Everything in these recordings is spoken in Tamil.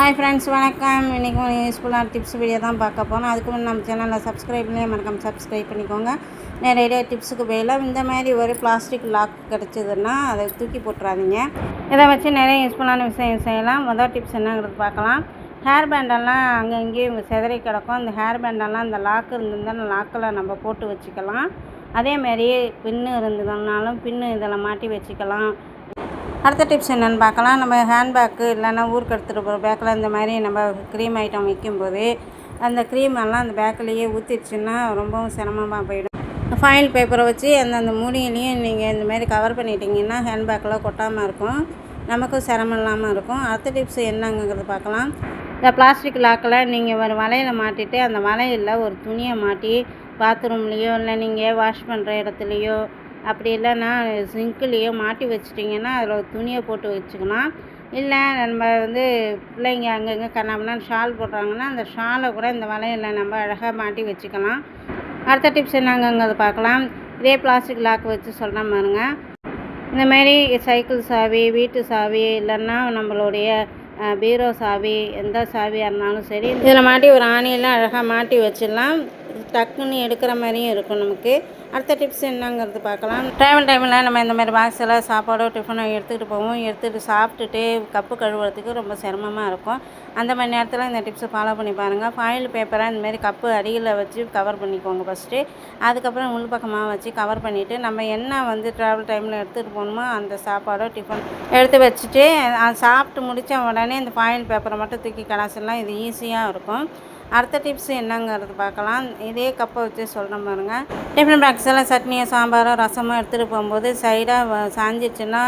ஹாய் ஃப்ரெண்ட்ஸ் வணக்கம். இன்றைக்கி ஒரு யூஸ்ஃபுல்லான டிப்ஸ் வீடியோ தான் பார்க்க போகிறோம் அதுக்கு முன்னாடி நம்ம சேனலில் சப்ஸ்கிரைப் பண்ணி மறக்காம சப்ஸ்கிரைப் பண்ணிக்கோங்க. நிறைய டிப்ஸுக்கு போயிடலாம் இந்த மாதிரி ஒரு பிளாஸ்டிக் லாக் கிடச்சிதுன்னா அதை தூக்கி போட்டுறாதீங்க. இதை வச்சு நிறைய யூஸ்ஃபுல்லான விஷயம் செய்யலாம். மொதல் டிப்ஸ் என்னங்கிறது பார்க்கலாம். ஹேர் பேண்டெல்லாம் அங்கே இங்கேயும் செதறி கிடக்கும். அந்த ஹேர் பேண்டெல்லாம் அந்த லாக்கு இருந்திருந்தால் லாக்கில் நம்ம போட்டு வச்சுக்கலாம். அதேமாரி பின்னு இருந்ததுனாலும் பின்னு இதில் மாட்டி வச்சுக்கலாம். அடுத்த டிப்ஸ் என்னென்னு பார்க்கலாம். நம்ம ஹேண்ட்பேக்கு இல்லைன்னா ஊருக்கு எடுத்துகிட்டு போகிற பேக்கில் இந்த மாதிரி நம்ம க்ரீம் ஐட்டம் வைக்கும்போது அந்த க்ரீம் எல்லாம் அந்த பேக்கிலேயே ஊற்றிடுச்சுன்னா ரொம்பவும் சிரமமாக போயிடும். ஃபைல் பேப்பரை வச்சு அந்தந்த மூடியிலையும் நீங்கள் இந்த மாதிரி கவர் பண்ணிட்டீங்கன்னா ஹேண்ட்பேக்கில் கொட்டாமல் இருக்கும். நமக்கும் சிரமம் இல்லாமல் இருக்கும். அடுத்த டிப்ஸ் என்னங்கிறது பார்க்கலாம். இந்த பிளாஸ்டிக் லாக்கில் நீங்கள் ஒரு வலையில் மாட்டிட்டு அந்த வலையில் ஒரு துணியை மாட்டி பாத்ரூம்லேயோ இல்லை நீங்கள் வாஷ் பண்ணுற இடத்துலையோ அப்படி இல்லைன்னா சிங்க்லேயோ மாட்டி வச்சிட்டிங்கன்னா அதில் ஒரு துணியை போட்டு வச்சுக்கலாம். இல்லை நம்ம வந்து பிள்ளைங்க அங்கங்கே கண்ணாமண்ணா ஷால் போடுறாங்கன்னா அந்த ஷாலை கூட இந்த வலையில் நம்ம அழகாக மாட்டி வச்சுக்கலாம். அடுத்த டிப்ஸ் என்னங்கிறது பார்க்கலாம். இதே பிளாஸ்டிக் லாக் வச்சு சொல்கிற மாதிரிங்க இந்தமாரி சைக்கிள் சாவி வீட்டு சாவி இல்லைன்னா நம்மளுடைய பீரோ சாவி எந்த சாவியாக இருந்தாலும் சரி இதில் மாட்டி ஒரு ஆணியெல்லாம் அழகாக மாட்டி வச்சிடலாம். டக்குன்னு எடுக்கிற மாதிரியும் இருக்கும் நமக்கு. அடுத்த டிப்ஸ் என்னங்கிறது பார்க்கலாம். ட்ராவல் டைமில் நம்ம இந்த மாதிரி பாக்ஸில் சாப்பாடோ டிஃபனோ எடுத்துகிட்டு போவோம். எடுத்துகிட்டு சாப்பிட்டுட்டு கப்பு கழுவுறதுக்கு ரொம்ப சிரமமாக இருக்கும். அந்த மாதிரி நேரத்தில் இந்த டிப்ஸை ஃபாலோ பண்ணி பாருங்கள் ஃபாயில் பேப்பரை இந்த மாதிரி கப்பு அடியில் வச்சு கவர் பண்ணிக்கோங்க ஃபஸ்ட்டு அதுக்கப்புறம் உள் பக்கமாக வச்சு கவர் பண்ணிவிட்டு நம்ம என்ன வந்து ட்ராவல் டைமில் எடுத்துகிட்டு போகணுமோ அந்த சாப்பாடோ டிஃபன் எடுத்து வச்சுட்டு சாப்பிட்டு முடித்த உடனே இந்த ஃபாயில் பேப்பரை மட்டும் தூக்கி கலாசிடலாம் இது ஈஸியாக இருக்கும். அடுத்த டிப்ஸ் என்னங்கிறது பார்க்கலாம். இதே கப்பை வச்சு சொல்கிறேன் பாருங்கள் டிஃபன் பாக்ஸில் சட்னியோ சாம்பாரோ ரசமோ எடுத்துகிட்டு போகும்போது சைடாக சாஞ்சிச்சுன்னா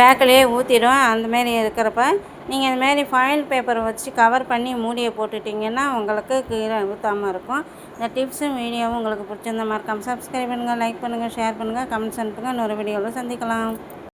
பேக்கிலேயே ஊற்றிடும் அந்தமாரி இருக்கிறப்ப நீங்கள் இதுமாரி ஃபாயில் பேப்பரை வச்சு கவர் பண்ணி மூடியை போட்டுட்டிங்கன்னா உங்களுக்கு கீழே ஊற்றாமல் இருக்கும். இந்த டிப்ஸும் வீடியோவும் உங்களுக்கு பிடிச்சிருந்த மறக்காமல் சப்ஸ்கிரைப் பண்ணுங்கள் லைக் பண்ணுங்கள் ஷேர் பண்ணுங்கள் கமெண்ட்ஸ் அனுப்புங்கள் இன்னொரு வீடியோவில் சந்திக்கலாம்.